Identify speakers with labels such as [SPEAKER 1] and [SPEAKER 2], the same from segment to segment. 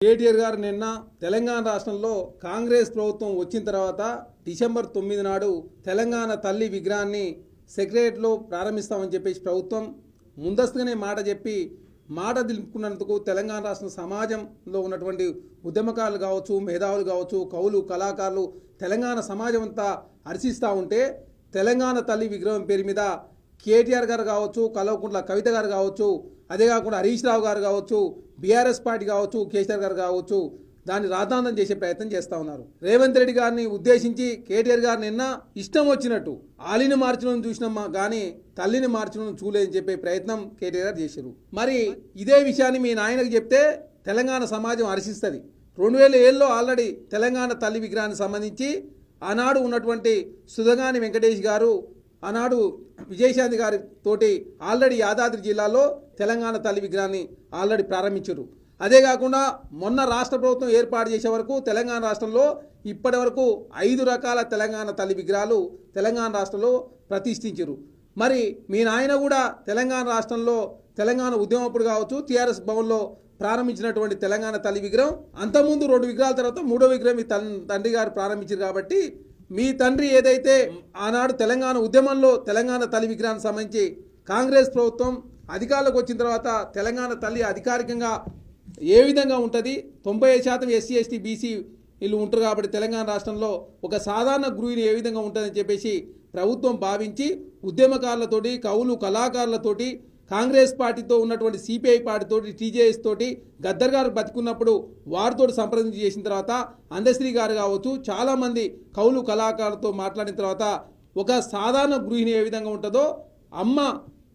[SPEAKER 1] కేటీఆర్ గారు నిన్న తెలంగాణ రాష్ట్రంలో కాంగ్రెస్ ప్రభుత్వం వచ్చిన తర్వాత డిసెంబర్ తొమ్మిది నాడు తెలంగాణ తల్లి విగ్రహాన్ని సెక్రటరీలో ప్రారంభిస్తామని చెప్పేసి ప్రభుత్వం ముందస్తుగానే మాట చెప్పి మాట దిలుపుకున్నందుకు తెలంగాణ రాష్ట్ర సమాజంలో ఉన్నటువంటి ఉద్యమకారులు కావచ్చు మేధావులు కావచ్చు కవులు కళాకారులు తెలంగాణ సమాజం అంతా హర్షిస్తూ ఉంటే తెలంగాణ తల్లి విగ్రహం పేరు మీద కేటీఆర్ గారు కావచ్చు కల్వకుంట్ల కవిత గారు కావచ్చు అదే కాకుండా హరీష్ రావు గారు కావచ్చు బీఆర్ఎస్ పార్టీ కావచ్చు కేసీఆర్ గారు కావచ్చు దాన్ని రాద్ధాంతం చేసే ప్రయత్నం చేస్తూ ఉన్నారు. రేవంత్ రెడ్డి గారిని ఉద్దేశించి కేటీఆర్ గారు నిన్న ఇష్టం వచ్చినట్టు ఆలిని మార్చడం చూసినామా కానీ తల్లిని మార్చడం చూలేదని చెప్పే ప్రయత్నం కేటీఆర్ గారు చేశారు. మరి ఇదే విషయాన్ని మీ నాయనకు చెప్తే తెలంగాణ సమాజం హర్షిస్తుంది రెండు వేల ఏళ్ళలో ఆల్రెడీ తెలంగాణ తల్లి విగ్రహానికి సంబంధించి ఆనాడు ఉన్నటువంటి సుధగాని వెంకటేష్ గారు ఆనాడు విజయశాంతి గారి తోటి ఆల్రెడీ యాదాద్రి జిల్లాలో తెలంగాణ తల్లి విగ్రహాన్ని ఆల్రెడీ ప్రారంభించారు. అదే కాకుండా మొన్న రాష్ట్ర ప్రభుత్వం ఏర్పాటు చేసే వరకు తెలంగాణ రాష్ట్రంలో ఇప్పటి వరకు ఐదు రకాల తెలంగాణ తల్లి విగ్రహాలు తెలంగాణ రాష్ట్రంలో ప్రతిష్ఠించారు. మరి మీ నాయన కూడా తెలంగాణ రాష్ట్రంలో తెలంగాణ ఉద్యమప్పుడు కావచ్చు టీఆర్ఎస్ భవన్లో ప్రారంభించినటువంటి తెలంగాణ తల్లి విగ్రహం అంతకుముందు రెండు విగ్రహాల తర్వాత మూడో విగ్రహం మీ తండ్రి గారు ప్రారంభించారు కాబట్టి మీ తండ్రి ఏదైతే ఆనాడు తెలంగాణ ఉద్యమంలో తెలంగాణ తల్లి విగ్రహానికి సంబంధించి కాంగ్రెస్ ప్రభుత్వం అధికారంలోకి వచ్చిన తర్వాత తెలంగాణ తల్లి అధికారికంగా ఏ విధంగా ఉంటుంది? తొంభై ఐదు శాతం ఎస్సీ ఎస్టీ బీసీ వీళ్ళు ఉంటారు కాబట్టి తెలంగాణ రాష్ట్రంలో ఒక సాధారణ గురువుని ఏ విధంగా ఉంటుందని చెప్పేసి ప్రభుత్వం భావించి ఉద్యమకారులతోటి కవులు కళాకారులతోటి కాంగ్రెస్ పార్టీతో ఉన్నటువంటి సిపిఐ పార్టీతో టీజేఎస్ తోటి గద్దర్ గారు బతికున్నప్పుడు వారితో సంప్రదించి చేసిన తర్వాత అందశ్రీ గారు కావచ్చు చాలామంది కౌలు కళాకారులతో మాట్లాడిన తర్వాత ఒక సాధారణ గృహిణి ఏ విధంగా ఉంటుందో అమ్మ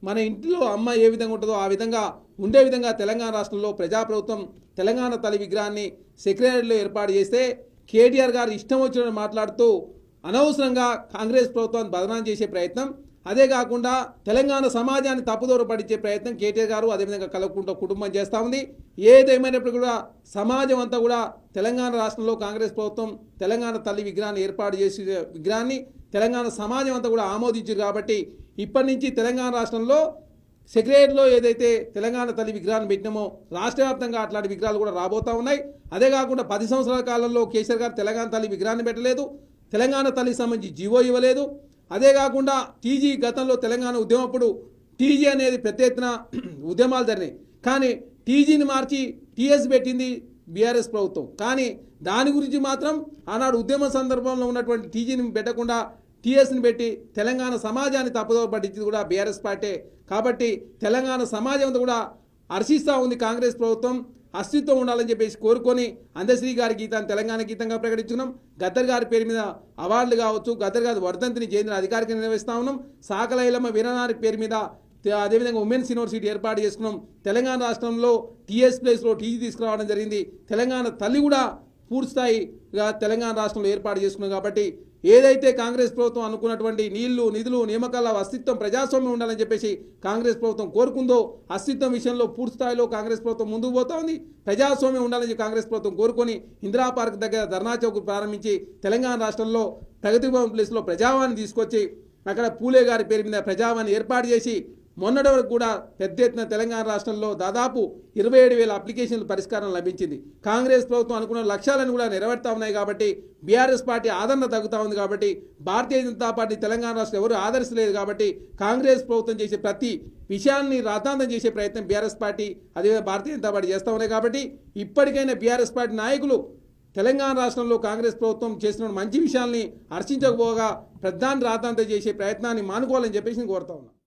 [SPEAKER 1] మన ఇంట్లో అమ్మ ఏ విధంగా ఉంటుందో ఆ విధంగా ఉండే విధంగా తెలంగాణ రాష్ట్రంలో ప్రజాప్రభుత్వం తెలంగాణ తల్లి విగ్రహాన్ని సెక్రటరీలో ఏర్పాటు చేస్తే కేటీఆర్ గారు ఇష్టం వచ్చినట్టు మాట్లాడుతూ అనవసరంగా కాంగ్రెస్ ప్రభుత్వాన్ని బదనాం చేసే ప్రయత్నం అదే కాకుండా తెలంగాణ సమాజాన్ని తప్పుదోర పడిచే ప్రయత్నం కేటీఆర్ గారు అదేవిధంగా కలగకుండా కుటుంబం చేస్తూ ఉంది. ఏదేమైనప్పుడు కూడా సమాజం అంతా కూడా తెలంగాణ రాష్ట్రంలో కాంగ్రెస్ ప్రభుత్వం తెలంగాణ తల్లి విగ్రహాన్ని ఏర్పాటు చేసి విగ్రహాన్ని తెలంగాణ సమాజం అంతా కూడా ఆమోదించారు కాబట్టి ఇప్పటి నుంచి తెలంగాణ రాష్ట్రంలో సెక్రటరీలో ఏదైతే తెలంగాణ తల్లి విగ్రహాన్ని పెట్టినామో రాష్ట్ర వ్యాప్తంగా అట్లాంటి విగ్రహాలు కూడా రాబోతా ఉన్నాయి. అదే కాకుండా పది సంవత్సరాల కాలంలో కేసీఆర్ గారు తెలంగాణ తల్లి విగ్రహాన్ని పెట్టలేదు. తెలంగాణ తల్లికి సంబంధించి జీవో ఇవ్వలేదు. అదే కాకుండా టీజీ గతంలో తెలంగాణ ఉద్యమప్పుడు టీజీ అనేది పెద్ద ఎత్తున ఉద్యమాలు జరిగినాయి. కానీ టీజీని మార్చి టీఎస్ పెట్టింది బీఆర్ఎస్ ప్రభుత్వం. కానీ దాని గురించి మాత్రం ఆనాడు ఉద్యమ సందర్భంలో ఉన్నటువంటి టీజీని పెట్టకుండా టీఎస్ని పెట్టి తెలంగాణ సమాజాన్ని తప్పుదో పట్టించింది కూడా బీఆర్ఎస్ పార్టీ. కాబట్టి తెలంగాణ సమాజం అంతా కూడా హర్షిస్తూ ఉంది కాంగ్రెస్ ప్రభుత్వం. అస్తిత్వం ఉండాలని చెప్పేసి కోరుకొని అందశ్రీ గారి గీతాన్ని తెలంగాణ గీతంగా ప్రకటించుకున్నాం. గద్దర్ గారి పేరు మీద అవార్డులు కావచ్చు గద్దర్ గారి వర్ధంతిని జయంతిని అధికారికంగా నిర్వహిస్తా ఉన్నాం. సాకలైలమ్మ వీరనారి పేరు మీద అదేవిధంగా ఉమెన్స్ యూనివర్సిటీ ఏర్పాటు చేసుకున్నాం. తెలంగాణ రాష్ట్రంలో టీఎస్ ప్లేస్లో టీజీ తీసుకురావడం జరిగింది. తెలంగాణ తల్లి కూడా పూర్తిస్థాయిగా తెలంగాణ రాష్ట్రంలో ఏర్పాటు చేసుకున్నాం కాబట్టి ఏదైతే కాంగ్రెస్ ప్రభుత్వం అనుకున్నటువంటి నీళ్ళు నిధులు నియామకాల అస్తిత్వం ప్రజాస్వామ్యం ఉండాలని చెప్పేసి కాంగ్రెస్ ప్రభుత్వం కోరుకుందో అస్తిత్వం విషయంలో పూర్తి స్థాయిలో కాంగ్రెస్ ప్రభుత్వం ముందుకు పోతా ఉంది. ప్రజాస్వామ్యం ఉండాలని కాంగ్రెస్ ప్రభుత్వం కోరుకొని ఇందిరా పార్క్ దగ్గర ధర్నా చౌక్ ప్రారంభించి తెలంగాణ రాష్ట్రంలో ప్రగతి భవన్ ప్లేస్లో ప్రజావాణి తీసుకొచ్చి అక్కడ పూలే గారి పేరు మీద ప్రజావాణి ఏర్పాటు చేసి మొన్నటి వరకు కూడా పెద్ద ఎత్తున తెలంగాణ రాష్ట్రంలో దాదాపు ఇరవై ఏడు వేల అప్లికేషన్లు పరిష్కారం లభించింది. కాంగ్రెస్ ప్రభుత్వం అనుకున్న లక్ష్యాలను కూడా నెరవేర్తా ఉన్నాయి కాబట్టి బీఆర్ఎస్ పార్టీ ఆదరణ తగ్గుతా ఉంది కాబట్టి భారతీయ జనతా పార్టీ తెలంగాణ రాష్ట్రం ఎవరు ఆదరిస్తలేదు కాబట్టి కాంగ్రెస్ ప్రభుత్వం చేసే ప్రతి విషయాన్ని రాతాంతం చేసే ప్రయత్నం బీఆర్ఎస్ పార్టీ అదే భారతీయ జనతా పార్టీ చేస్తూ ఉన్నాయి కాబట్టి ఇప్పటికైనా బీఆర్ఎస్ పార్టీ నాయకులు తెలంగాణ రాష్ట్రంలో కాంగ్రెస్ ప్రభుత్వం చేసిన మంచి విషయాల్ని హర్షించకపోగా ప్రధాని రాతాంతం చేసే ప్రయత్నాన్ని మానుకోవాలని చెప్పేసి కోరుతా ఉన్నా.